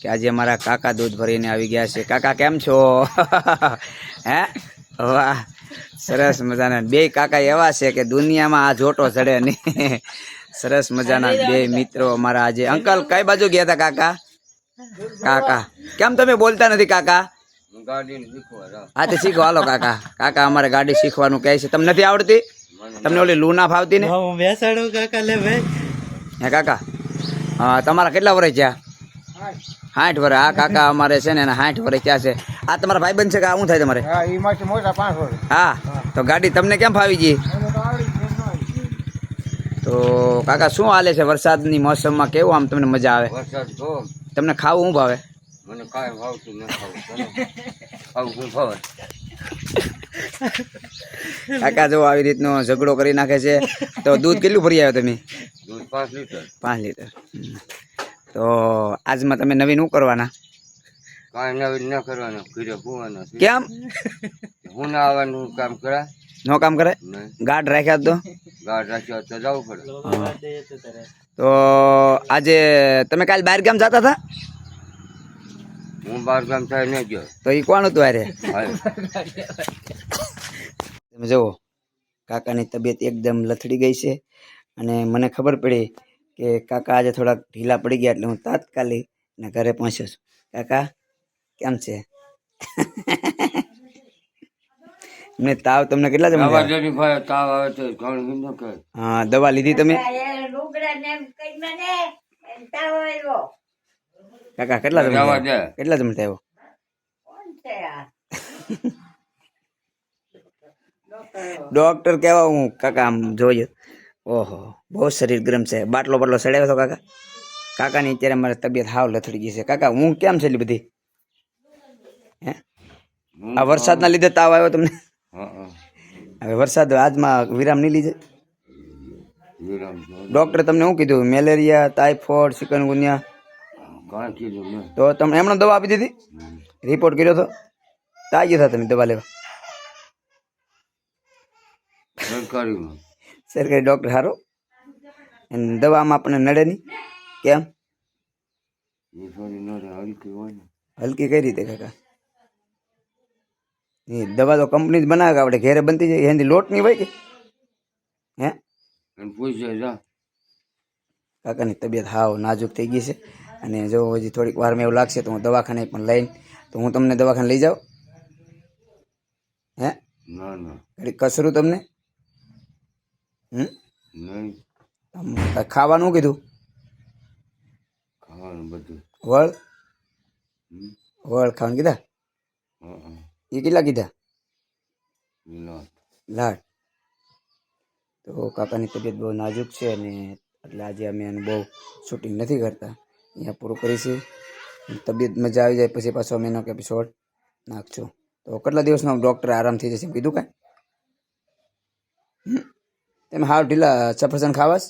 કે આજે અમારા કાકા દૂધ ભરીને આવી ગયા છે. કાકા કેમ છો? હે? વાહ સરસ મજાના. બે કાકા એવા છે કે દુનિયામાં આ જોટો ચડે નહીં. સરસ મજાના બે મિત્રો અમારા આજે. અંકલ કઈ બાજુ ગયા હતા કાકા? કાકા. કેમ તમે બોલતા નથી કાકા? હા તો શીખો. હાલો કાકા. કાકા અમારે ગાડી શીખવાનું કહે છે. તમને નથી આવડતી? તમને ઓલી લૂના ફાવતી ને? બેસાડું કાકા લે ભાઈ. હે કાકા. હા તમારા કેટલા વર્ષ થયા? સાઠ વર્ષ આ કાકા અમારે છે ને હાઠ સાઠ ક્યાં છે. આ તમારા ભાઈ છે કે આ શું થાય તમારે? હા એમાંથી મોટા પાંચ વર્ષ હા તો ગાડી તમને કેમ ફાવી ગઈ? તો કાકા શું હાલે છે વરસાદની મોસમમાં? કેવું આમ તમને મજા આવે? વરસાદ તમને ખાવું શું ભાવે? મને કાંઈ ભાવતું ન ખાવું તને? ખાવું શું ભાવે? કાકા જો આવી રીતનો ઝઘડો કરી નાખે છે. તો દૂધ કેટલું ભરી આવ્યો તમે? દૂધ પાંચ લીટર. પાંચ લીટર. તો આજમાં તમે નવીન શું કરવાના? કાંઈ નવીન ન કરવાનું ઘરે હોવાના કેમ? હું ના આવવાનું કામ કરા? નો કામ કરે? ગાઢ રાખ્યા તો? ગાઢ રાખ્યો તો જવું પડે. તો આજે તમે કાલે બહાર ગામ જતા હતા? હું બહાર ગામ થાય ન ગયો. તો એ કોણ હતું અરે તમે જુઓ કાકાની તબિયત એકદમ લથડી ગઈ છે. અને મને ખબર પડી કે કાકા આજે થોડાક ઢીલા પડી ગયા એટલે હું તાત્કાલિક એના ઘરે પહોંચ્યો છું. કાકા કેમ છે? મેં તાવ તમને કેટલા જમા આવા જરી ભાઈ તાવ આવે તો ઘણું ન કહે હા દવા લીધી તમે? કાકા કેટલા જમા જવા દે. કેટલા જમા થયો ડોક્ટર. કેવા હું કાકા આમ જોજો ઓહો બહુ શરીર ગરમ છે. બાટલો બાટલો સડાવ્યો હતો કાકા? કાકાની અત્યારે મારે તબિયત હાવ લથડી ગઈ છે. કાકા હું કેમ છે એટલી બધી? હે? આ વરસાદના લીધે તાવ આવ્યો તમને? હવે વરસાદ આજમાં વિરામ નહીં લીધે? ડોક્ટર તમને શું કીધું? મેલેરિયા ટાઇફોઇડ નહીં. તો તમે એમણે દવા આપી દીધી? રિપોર્ટ કર્યો તો? તાજી હતા તમે દવા લેવા. સરકારીમાં સરકારી ડૉક્ટર સારો અને દવામાં આપણને નડે નહીં? કેમ? હલકી કઈ રીતે કાકા? એ દવા તો કંપની જ બનાવે આપણે ઘેરે બનતી જાય એની લોટ નહીં હોય કે? હે? કાકાની તબિયત હાવ નાજુક થઈ ગઈ છે. અને જો હજી થોડીક વારમાં એવું લાગશે તો હું દવાખાને પણ લઈને તો હું તમને દવાખાને લઈ જાઉં? હે? ના ના. કસરું તમને? નહીં આમ કાંઈ ખાવાનું કીધું ખાવાનું બધું વળ હમ. વળ ખાવાનું કીધા હા હા એ કેટલા કીધા લીલા લાટ તો કાકાની તબિયત બહુ નાજુક છે અને એટલે આજે અમે એનું બહુ શૂટિંગ નથી કરતા. અહીંયા પૂરું કરીશું. તબિયત મજા આવી જાય પછી પાછો અમે એનો એપિસોડ નાખશું. તો કેટલા દિવસનો ડૉક્ટર આરામ થઈ જશે? એમ કીધું કાંઈ? હમ? તમે હાવ ઢીલા સફરજન ખાવાસ